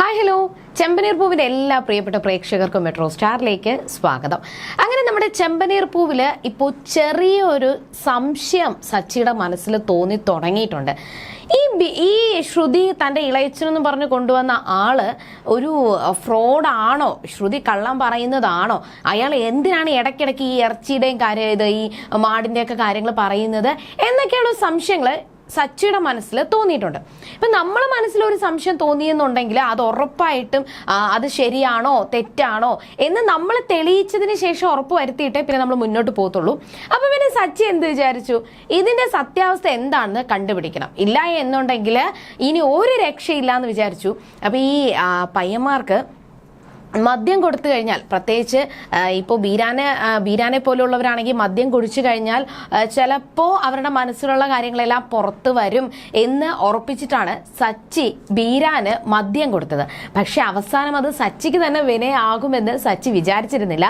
Hi hello ചെമ്പനീർ പൂവിന്റെ എല്ലാ പ്രിയപ്പെട്ട പ്രേക്ഷകർക്കും മെട്രോ സ്റ്റാറിലേക്ക് സ്വാഗതം. അങ്ങനെ നമ്മുടെ ചെമ്പനീർ പൂവിൽ ഇപ്പോൾ ചെറിയൊരു സംശയം സച്ചിയുടെ മനസ്സിൽ തോന്നി തുടങ്ങിയിട്ടുണ്ട്. ഈ ഈ ശ്രുതി തന്റെ ഇളയച്ചനെന്ന് പറഞ്ഞ് കൊണ്ടുവന്ന ആൾ ഒരു ഫ്രോഡാണോ? ശ്രുതി കള്ളം പറയുന്നതാണോ? അയാൾ എന്തിനാണ് ഇടയ്ക്കിടയ്ക്ക് ഈ ഇറച്ചിയുടെയും കാര്യം ഇത് ഈ മാടിന്റെയൊക്കെ കാര്യങ്ങൾ പറയുന്നത്? എന്നൊക്കെയുള്ള സംശയങ്ങൾ സച്ചിയുടെ മനസ്സിൽ തോന്നിയിട്ടുണ്ട്. ഇപ്പൊ നമ്മളെ മനസ്സിൽ ഒരു സംശയം തോന്നിയെന്നുണ്ടെങ്കിൽ അത് ഉറപ്പായിട്ടും അത് ശരിയാണോ തെറ്റാണോ എന്ന് നമ്മൾ തെളിയിച്ചതിന് ശേഷം ഉറപ്പ് വരുത്തിയിട്ടേ പിന്നെ നമ്മൾ മുന്നോട്ട് പോകത്തുള്ളൂ. അപ്പൊ പിന്നെ സച്ചി എന്ത് വിചാരിച്ചു? ഇതിന്റെ സത്യാവസ്ഥ എന്താണെന്ന് കണ്ടുപിടിക്കണം. ഇല്ല എന്നുണ്ടെങ്കിൽ ഇനി ഒരു രക്ഷയില്ല എന്ന് വിചാരിച്ചു. അപ്പൊ ഈ പയ്യന്മാർക്ക് മദ്യം കൊടുത്തു കഴിഞ്ഞാൽ പ്രത്യേകിച്ച് ഇപ്പോൾ ബീരാനെ ബീരാനെ പോലുള്ളവരാണെങ്കിൽ മദ്യം കുടിച്ചു കഴിഞ്ഞാൽ ചിലപ്പോൾ അവരുടെ മനസ്സിലുള്ള കാര്യങ്ങളെല്ലാം പുറത്തു വരും എന്ന് ഉറപ്പിച്ചിട്ടാണ് സച്ചി ബീരാന് മദ്യം കൊടുത്തത്. പക്ഷെ അവസാനം അത് സച്ചിക്ക് തന്നെ വിനയാകുമെന്ന് സച്ചി വിചാരിച്ചിരുന്നില്ല.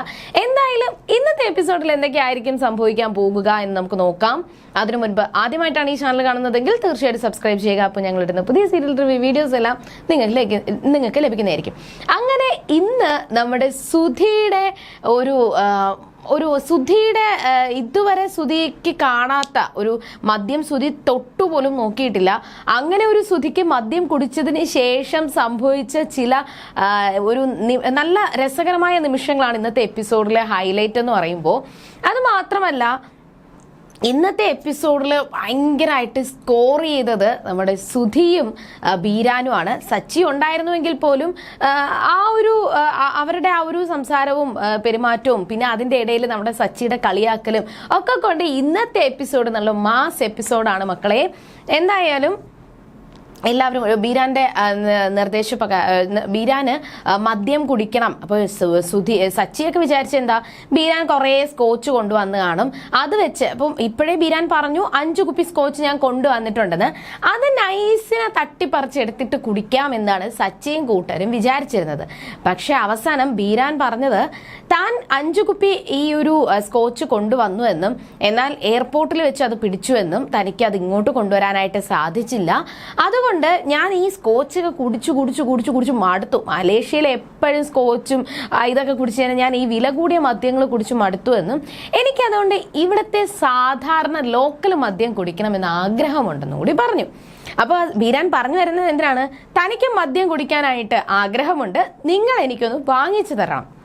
എന്തായാലും ഇന്നത്തെ എപ്പിസോഡിൽ എന്തൊക്കെയായിരിക്കും സംഭവിക്കാൻ പോകുക എന്ന് നമുക്ക് നോക്കാം. അതിനു മുൻപ് ആദ്യമായിട്ടാണ് ഈ ചാനൽ കാണുന്നതെങ്കിൽ തീർച്ചയായിട്ടും സബ്സ്ക്രൈബ് ചെയ്യുക. അപ്പോൾ ഞങ്ങൾ ഇടുന്ന പുതിയ സീരിയൽ റിവ്യൂ വീഡിയോസ് എല്ലാം നിങ്ങൾക്ക് നിങ്ങൾക്ക് ലഭിക്കുന്നതായിരിക്കും. അങ്ങനെ ഇന്ന് നമ്മുടെ സുധിയുടെ ഒരു ഒരു സുധിയുടെ ഇതുവരെ സുധിക്ക് കാണാത്ത ഒരു മദ്യം സുധി തൊട്ടുപോലും നോക്കിയിട്ടില്ല. അങ്ങനെ ഒരു സുധിക്ക് മദ്യം കുടിച്ചതിന് ശേഷം സംഭവിച്ച ചില ഒരു നല്ല രസകരമായ നിമിഷങ്ങളാണ് ഇന്നത്തെ എപ്പിസോഡിലെ ഹൈലൈറ്റ് എന്ന് പറയുമ്പോൾ. അത് മാത്രമല്ല ഇന്നത്തെ എപ്പിസോഡിൽ ഭയങ്കരമായിട്ട് സ്കോർ ചെയ്തത് നമ്മുടെ സുധിയും ബീരാനുമാണ്. സച്ചി ഉണ്ടായിരുന്നുവെങ്കിൽ പോലും ആ, ഒരു അവരുടെ ആ ഒരു സംസാരവും പെരുമാറ്റവും പിന്നെ അതിന്റെ ഇടയിൽ നമ്മുടെ സച്ചിയുടെ കളിയാക്കലും ഒക്കെ കൊണ്ട് ഇന്നത്തെ എപ്പിസോഡ് നല്ല മാസ് എപ്പിസോഡാണ് മക്കളെ. എന്തായാലും എല്ലാവരും ബീരാന്റെ നിർദ്ദേശ ബീരാന് മദ്യം കുടിക്കണം. അപ്പോൾ സുധി സച്ചിയൊക്കെ വിചാരിച്ച എന്താ ബീരാൻ കുറേ സ്കോച്ച് കൊണ്ടുവന്ന് കാണും. അത് വെച്ച് അപ്പം ഇപ്പോഴേ ബീരാൻ പറഞ്ഞു അഞ്ചു കുപ്പി സ്കോച്ച് ഞാൻ കൊണ്ടുവന്നിട്ടുണ്ടെന്ന്. അത് നൈസിനെ തട്ടിപ്പറിച്ച് എടുത്തിട്ട് കുടിക്കാം എന്നാണ് സച്ചിയും കൂട്ടരും വിചാരിച്ചിരുന്നത്. പക്ഷെ അവസാനം ബീരാൻ പറഞ്ഞത് താൻ അഞ്ചു കുപ്പി ഈ ഒരു സ്കോച്ച് കൊണ്ടുവന്നു എന്നും എന്നാൽ എയർപോർട്ടിൽ വെച്ച് അത് പിടിച്ചു എന്നും തനിക്ക് അത് ഇങ്ങോട്ട് കൊണ്ടുവരാനായിട്ട് സാധിച്ചില്ല. അതുകൊണ്ട് ഞാൻ ഈ സ്കോച്ചൊക്കെ കുടിച്ചു കുടിച്ചു കുടിച്ചു കുടിച്ചു മടുത്തു. മലേഷ്യയിൽ എപ്പോഴും സ്കോച്ചും ഇതൊക്കെ കുടിച്ചു ഞാൻ ഈ വില കൂടിയ മദ്യങ്ങൾ കുടിച്ചു മടുത്തു എന്നും. എനിക്കതുകൊണ്ട് ഇവിടുത്തെ സാധാരണ ലോക്കൽ മദ്യം കുടിക്കണമെന്ന് ആഗ്രഹമുണ്ടെന്നും കൂടി പറഞ്ഞു. അപ്പോൾ ബീരാൻ പറഞ്ഞു വരുന്നത് എന്തിനാണ്? തനിക്ക് മദ്യം കുടിക്കാനായിട്ട് ആഗ്രഹമുണ്ട്. നിങ്ങൾ എനിക്കൊന്ന് വാങ്ങിച്ചു തരണം.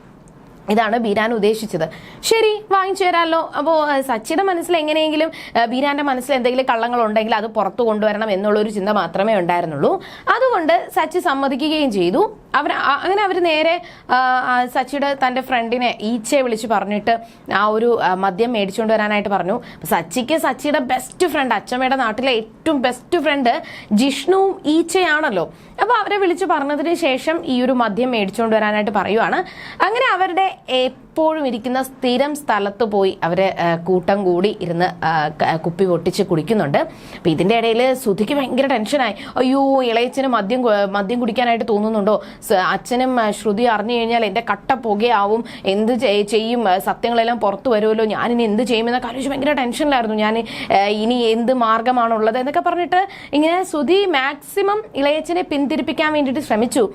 ഇതാണ് ബീരാൻ ഉദ്ദേശിച്ചത്. ശരി വാങ്ങിച്ചു തരാമല്ലോ അപ്പോൾ സച്ചിയുടെ മനസ്സിൽ എങ്ങനെയെങ്കിലും ബീരാന്റെ മനസ്സിൽ എന്തെങ്കിലും കള്ളങ്ങൾ ഉണ്ടെങ്കിൽ അത് പുറത്തു കൊണ്ടുവരണം എന്നുള്ളൊരു ചിന്ത മാത്രമേ ഉണ്ടായിരുന്നുള്ളൂ. അതുകൊണ്ട് സച്ചി സമ്മതിക്കുകയും ചെയ്തു. അവർ അങ്ങനെ അവർ നേരെ സച്ചിയുടെ തന്റെ ഫ്രണ്ടിനെ ഈച്ചയെ വിളിച്ച് പറഞ്ഞിട്ട് ആ ഒരു മദ്യം മേടിച്ചുകൊണ്ട് വരാനായിട്ട് പറഞ്ഞു. സച്ചിക്ക് സച്ചിയുടെ ബെസ്റ്റ് ഫ്രണ്ട് അച്ചമ്മയുടെ നാട്ടിലെ ഏറ്റവും ബെസ്റ്റ് ഫ്രണ്ട് ജിഷ്ണുവും ഈച്ചയാണല്ലോ. അപ്പോൾ അവരെ വിളിച്ച് പറഞ്ഞതിന് ശേഷം ഈ ഒരു മദ്യം മേടിച്ചുകൊണ്ട് വരാനായിട്ട് പറയുവാണ്. അങ്ങനെ അവരുടെ എപ്പോഴും ഇരിക്കുന്ന സ്ഥിരം സ്ഥലത്ത് പോയി അവരെ കൂട്ടം കൂടി ഇരുന്ന് കുപ്പി പൊട്ടിച്ച് കുടിക്കുന്നുണ്ട്. അപ്പം ഇതിന്റെ ഇടയിൽ സുധിക്ക് ഭയങ്കര ടെൻഷനായി. അയ്യോ ഇളയച്ചന് മദ്യം മദ്യം കുടിക്കാനായിട്ട് തോന്നുന്നുണ്ടോ? അച്ഛനും ശ്രുതി അറിഞ്ഞു കഴിഞ്ഞാൽ എന്റെ കട്ട പുകയാവും. എന്ത് ചെയ്- ചെയ്യും? സത്യങ്ങളെല്ലാം പുറത്തു വരുമല്ലോ. ഞാനിനി എന്ത് ചെയ്യുമെന്നൊക്കെ ആലോചിച്ച് ഭയങ്കര ടെൻഷനിലായിരുന്നു. ഞാൻ ഇനി എന്ത് മാർഗമാണുള്ളത് എന്നൊക്കെ പറഞ്ഞിട്ട് ഇങ്ങനെ സുധി മാക്സിമം ഇളയച്ചനെ പിന്തിരിപ്പിക്കാൻ വേണ്ടിയിട്ട് ശ്രമിച്ചു.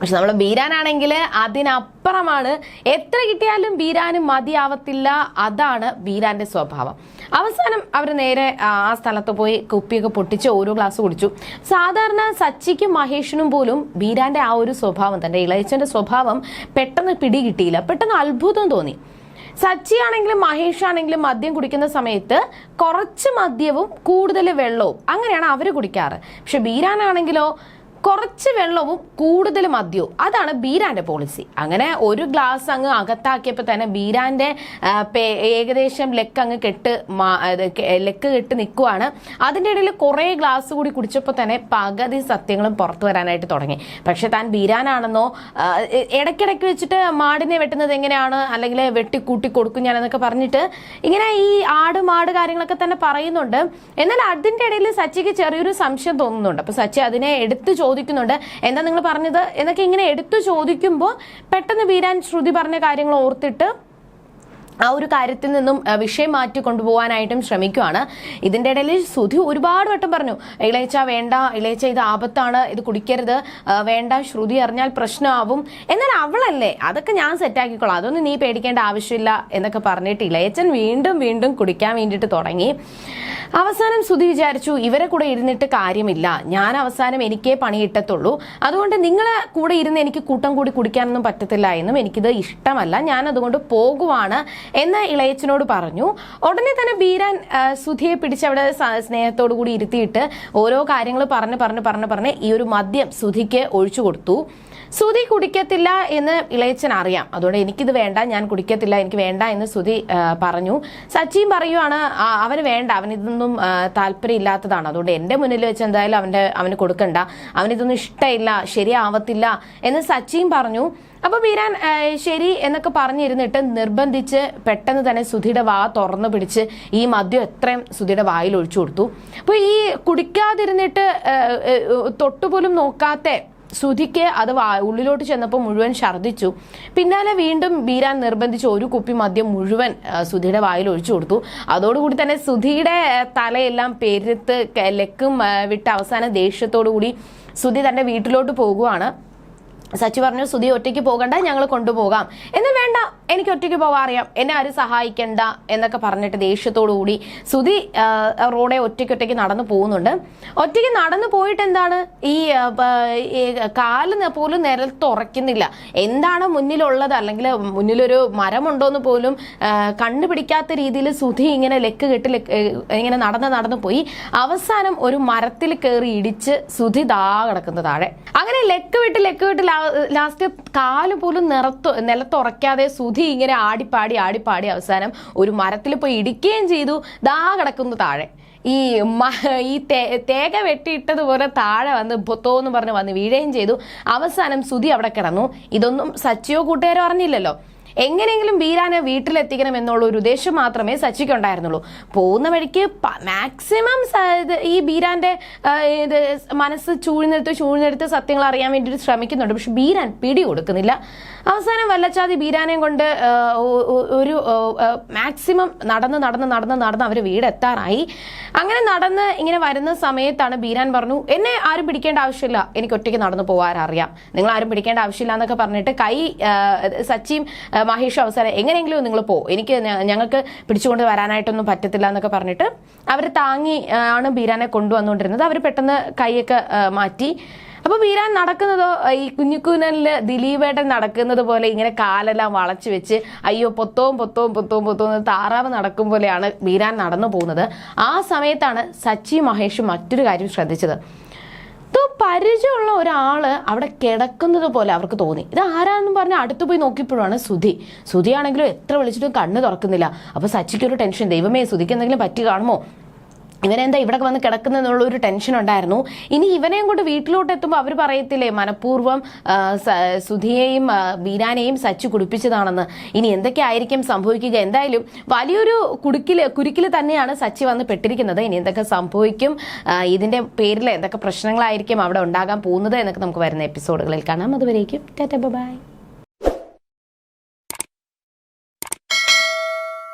പക്ഷെ നമ്മൾ ബീരാനാണെങ്കിൽ അതിനപ്പുറമാണ്. എത്ര കിട്ടിയാലും ബീരാന് മതിയാവത്തില്ല. അതാണ് ബീരാന്റെ സ്വഭാവം. അവസാനം അവർ നേരെ ആ സ്ഥലത്ത് പോയി കുപ്പിയൊക്കെ പൊട്ടിച്ച് ഓരോ ഗ്ലാസ് കുടിച്ചു. സാധാരണ സച്ചിക്കും മഹേഷിനും പോലും ബീരാന്റെ ആ ഒരു സ്വഭാവം തന്റെ ഇളയച്ചന്റെ സ്വഭാവം പെട്ടെന്ന് പിടികിട്ടിയില്ല. പെട്ടെന്ന് അത്ഭുതം തോന്നി. സച്ചി ആണെങ്കിലും മഹേഷ് ആണെങ്കിലും മദ്യം കുടിക്കുന്ന സമയത്ത് കുറച്ച് മദ്യവും കൂടുതൽ വെള്ളവും അങ്ങനെയാണ് അവർ കുടിക്കാറ്. പക്ഷെ ബീരാനാണെങ്കിലോ കുറച്ച് വെള്ളവും കൂടുതൽ മദ്യവും. അതാണ് ബീരാന്റെ പോളിസി അങ്ങനെ ഒരു ഗ്ലാസ് അങ്ങ് അകത്താക്കിയപ്പോൾ തന്നെ ബീരാന്റെ ഏകദേശം ലെക്ക് അങ്ങ് കെട്ട് ലെക്ക് കെട്ട് നിൽക്കുവാണ് അതിന്റെ ഇടയിൽ കുറേ ഗ്ലാസ് കൂടി കുടിച്ചപ്പോൾ തന്നെ പകുതി സത്യങ്ങളും പുറത്തു വരാനായിട്ട് തുടങ്ങി. പക്ഷെ താൻ ബീരാനാണെന്നോ ഇടയ്ക്കിടയ്ക്ക് വെച്ചിട്ട് മാടിനെ വെട്ടുന്നത് എങ്ങനെയാണ്? അല്ലെങ്കിൽ വെട്ടിക്കൂട്ടി കൊടുക്കും ഞാനെന്നൊക്കെ പറഞ്ഞിട്ട് ഇങ്ങനെ ഈ ആട് മാട് കാര്യങ്ങളൊക്കെ തന്നെ പറയുന്നുണ്ട്. എന്നാൽ അതിന്റെ ഇടയിൽ സച്ചിക്ക് ചെറിയൊരു സംശയം തോന്നുന്നുണ്ട്. അപ്പോൾ സച്ചി അതിനെ എടുത്തു ചോദിക്കുന്നുണ്ട്. എന്താ നിങ്ങൾ പറഞ്ഞത്? എന്നൊക്കെ ഇങ്ങനെ എടുത്തു ചോദിക്കുമ്പോൾ പെട്ടെന്ന് വീരാൻ ശ്രുതി പറഞ്ഞ കാര്യങ്ങൾ ഓർത്തിട്ട് ആ ഒരു കാര്യത്തിൽ നിന്നും വിഷയം മാറ്റി കൊണ്ടുപോകാനായിട്ടും ശ്രമിക്കുവാണ്. ഇതിന്റെ ഇടയിൽ സുധി ഒരുപാട് വട്ടം പറഞ്ഞു ഇളയച്ച വേണ്ട ഇളയച്ച ഇത് ആപത്താണ് ഇത് കുടിക്കരുത് വേണ്ട ശ്രുതി അറിഞ്ഞാൽ പ്രശ്നമാവും. എന്നാൽ അവളല്ലേ അതൊക്കെ ഞാൻ സെറ്റാക്കിക്കോളാം അതൊന്നും നീ പേടിക്കേണ്ട ആവശ്യമില്ല എന്നൊക്കെ പറഞ്ഞിട്ട് ഇളയച്ചൻ വീണ്ടും വീണ്ടും കുടിക്കാൻ വേണ്ടിയിട്ട് തുടങ്ങി. അവസാനം സുധി വിചാരിച്ചു ഇവരെ കൂടെ ഇരുന്നിട്ട് കാര്യമില്ല ഞാൻ അവസാനം എനിക്കേ പണി കിട്ടത്തുള്ളൂ. അതുകൊണ്ട് നിങ്ങളെ കൂടെ ഇരുന്ന് എനിക്ക് കൂട്ടം കൂടി കുടിക്കാനൊന്നും പറ്റത്തില്ല എന്നും എനിക്കിത് ഇഷ്ടമല്ല. ഞാൻ അതുകൊണ്ട് പോകുവാണ്. എന്ന് ഇളയച്ചനോട് പറഞ്ഞു. ഉടനെ തന്നെ ബീരാൻ സുധിയെ പിടിച്ചവിടെ സ്നേഹത്തോടു കൂടി ഇരുത്തിയിട്ട് ഓരോ കാര്യങ്ങൾ പറഞ്ഞ് പറഞ്ഞ് പറഞ്ഞ് പറഞ്ഞ് ഈ ഒരു മദ്യം സുധിക്ക് ഒഴിച്ചു കൊടുത്തു. സുധി കുടിക്കത്തില്ല എന്ന് ഇളയച്ചൻ അറിയാം. അതുകൊണ്ട് എനിക്കിത് വേണ്ട ഞാൻ കുടിക്കത്തില്ല എനിക്ക് വേണ്ട എന്ന് സുധി പറഞ്ഞു. സച്ചിൻ പറയുവാണ് "ആ, അവന് വേണ്ട അവൻ ഇതൊന്നും ആ, താല്പര്യമില്ലാത്തതാണ്. അതുകൊണ്ട് എന്റെ മുന്നിൽ വെച്ച് എന്തായാലും അവന്റെ അവന് കൊടുക്കണ്ട. അവനിതൊന്നും ഇഷ്ടമില്ല ശരിയാവത്തില്ല എന്ന് സച്ചിൻ പറഞ്ഞു. അപ്പൊ ബീരാൻ ശരി എന്നൊക്കെ പറഞ്ഞിരുന്നിട്ട് നിർബന്ധിച്ച് പെട്ടെന്ന് തന്നെ സുധിയുടെ വാ തുറന്നു പിടിച്ച് ഈ മദ്യം എത്രയും സുധിയുടെ വായിൽ ഒഴിച്ചു കൊടുത്തു. അപ്പൊ ഈ കുടിക്കാതിരുന്നിട്ട് തൊട്ടുപോലും നോക്കാത്ത സുധിക്ക് അത് ഉള്ളിലോട്ട് ചെന്നപ്പോൾ മുഴുവൻ ഛർദ്ദിച്ചു. പിന്നാലെ വീണ്ടും ബീരാൻ നിർബന്ധിച്ച് ഒരു കുപ്പി മദ്യം മുഴുവൻ സുധിയുടെ വായിൽ ഒഴിച്ചു കൊടുത്തു. അതോടുകൂടി തന്നെ സുധിയുടെ തലയെല്ലാം പെരുത്ത് ലക്കും വിട്ട് അവസാന ദേഷ്യത്തോടു കൂടി സുധി തന്റെ വീട്ടിലോട്ട് പോകുവാണ്. സച്ചി പറഞ്ഞു സുധി ഒറ്റയ്ക്ക് പോകണ്ട ഞങ്ങൾ കൊണ്ടുപോകാം. എന്ന് വേണ്ട എനിക്ക് ഒറ്റയ്ക്ക് പോകാൻ അറിയാം. എന്നെ ആരും സഹായിക്കണ്ട എന്നൊക്കെ പറഞ്ഞിട്ട് ദേഷ്യത്തോടു കൂടി സുധി റോഡേ ഒറ്റയ്ക്ക് ഒറ്റയ്ക്ക് നടന്നു പോകുന്നുണ്ട്. ഒറ്റയ്ക്ക് നടന്നു പോയിട്ട് എന്താണ്? ഈ കാൽ പോലും നിലത്ത് ഉറയ്ക്കുന്നില്ല എന്താണ് മുന്നിലുള്ളത്? അല്ലെങ്കിൽ മുന്നിലൊരു മരമുണ്ടോന്ന് പോലും കണ്ടുപിടിക്കാത്ത രീതിയിൽ സുധി ഇങ്ങനെ ലെക്ക് കെട്ടി ഇങ്ങനെ നടന്ന് നടന്നു പോയി. അവസാനം ഒരു മരത്തിൽ കയറി ഇടിച്ച് സുധി ദാ കിടക്കുന്ന താഴെ. അങ്ങനെ ലെക്ക് വിട്ട് ലെക്ക് വിട്ട് ലാസ്റ്റ് കാൽ പോലും നിറത്തു നിലത്തുറയ്ക്കാതെ സുധി ഇങ്ങനെ ആടിപ്പാടി ആടിപ്പാടി അവസാനം ഒരു മരത്തിൽ പോയി ഇടിക്കുകയും ചെയ്തു. ദാ കിടക്കുന്നു താഴെ. ഈ ഈ തേക വെട്ടിയിട്ടതുപോലെ താഴെ വന്ന് ബൊത്തോ എന്ന് പറഞ്ഞ് വന്ന് വീഴുകയും ചെയ്തു. അവസാനം സുധി അവിടെ കിടന്നു. ഇതൊന്നും സച്ചിയോ കൂട്ടുകാരോ അറിഞ്ഞില്ലല്ലോ. എങ്ങനെയെങ്കിലും ബീരാനെ വീട്ടിലെത്തിക്കണം എന്നുള്ള ഒരു ഉദ്ദേശം മാത്രമേ സച്ചിക്ക് ഉണ്ടായിരുന്നുള്ളൂ. പോകുന്ന വഴിക്ക് മാക്സിമം ഈ ബീരാന്റെ ഇത് മനസ്സ് ചൂഴ്ന്നെടുത്ത് ചൂഴ്ന്നെടുത്ത് സത്യങ്ങൾ അറിയാൻ വേണ്ടിയിട്ട് ശ്രമിക്കുന്നുണ്ട്. പക്ഷെ ബീരാൻ പിടി കൊടുക്കുന്നില്ല അവസാനം വല്ലച്ചാതി ബീരാനെയും കൊണ്ട് ഒരു മാക്സിമം നടന്ന് നടന്ന് നടന്ന് നടന്ന് അവർ വീടെത്താറായി. അങ്ങനെ നടന്ന് ഇങ്ങനെ വരുന്ന സമയത്താണ് ബീരാൻ പറഞ്ഞു എന്നെ ആരും പിടിക്കേണ്ട ആവശ്യമില്ല. എനിക്ക് ഒറ്റയ്ക്ക് നടന്നു പോകാൻ അറിയാം. നിങ്ങൾ ആരും പിടിക്കേണ്ട ആവശ്യമില്ല എന്നൊക്കെ പറഞ്ഞിട്ട് കൈ സച്ചിയും മഹേഷും അവസാനം എങ്ങനെയെങ്കിലും നിങ്ങൾ പോ. എനിക്ക് ഞങ്ങൾക്ക് പിടിച്ചുകൊണ്ട് വരാനായിട്ടൊന്നും പറ്റത്തില്ല എന്നൊക്കെ പറഞ്ഞിട്ട് അവർ താങ്ങി ആണ് ബീരാനെ കൊണ്ടുവന്നുകൊണ്ടിരുന്നത്. അവർ പെട്ടെന്ന് കൈയൊക്കെ മാറ്റി. അപ്പൊ ബീരാൻ നടക്കുന്നതോ ഈ കുഞ്ഞുക്കുനലിൽ ദിലീപേട്ടൻ നടക്കുന്നത് പോലെ ഇങ്ങനെ കാലെല്ലാം വളച്ചു വെച്ച് അയ്യോ പൊത്തവും പൊത്തവും പൊത്തവും പൊത്തവും താറാവ് നടക്കും പോലെയാണ് ബീരാൻ നടന്നു പോകുന്നത്. ആ സമയത്താണ് സച്ചി മഹേഷും മറ്റൊരു കാര്യം ശ്രദ്ധിച്ചത്. ഇത് പരിചയമുള്ള ഒരാൾ അവിടെ കിടക്കുന്നത് പോലെ അവർക്ക് തോന്നി. ഇത് ആരാന്ന് പറഞ്ഞ് അടുത്ത് പോയി നോക്കിയപ്പോഴാണ് സുധി. സുധിയാണെങ്കിലും എത്ര വിളിച്ചിട്ടും കണ്ണ് തുറക്കുന്നില്ല. അപ്പൊ സച്ചിക്ക് ഒരു ടെൻഷൻ. ദൈവമേ സുധിക്ക് എന്തെങ്കിലും പറ്റി കാണുമോ? ഇവനെന്താ ഇവിടെ വന്ന് കിടക്കുന്നെന്നുള്ള ഒരു ടെൻഷൻ ഉണ്ടായിരുന്നു. ഇനി ഇവനെയും കൊണ്ട് വീട്ടിലോട്ട് എത്തുമ്പോൾ അവർ പറയത്തില്ലേ മനഃപൂർവം സുധിയെയും വീരാനെയും സച്ചു കുടിപ്പിച്ചതാണെന്ന്. ഇനി എന്തൊക്കെ ആയിരിക്കും സംഭവിക്കുക? എന്തായാലും വലിയൊരു കുടുക്കിൽ കുരുക്കിൽ തന്നെയാണ് സച്ചി വന്ന് പെട്ടിരിക്കുന്നത്. ഇനി എന്തൊക്കെ സംഭവിക്കും? ഇതിന്റെ പേരിൽ എന്തൊക്കെ പ്രശ്നങ്ങളായിരിക്കും അവിടെ ഉണ്ടാകാൻ പോകുന്നത് എന്നൊക്കെ നമുക്ക് വരുന്ന എപ്പിസോഡുകളിൽ കാണാം. അതുവരേക്കും ടാറ്റ ബൈ.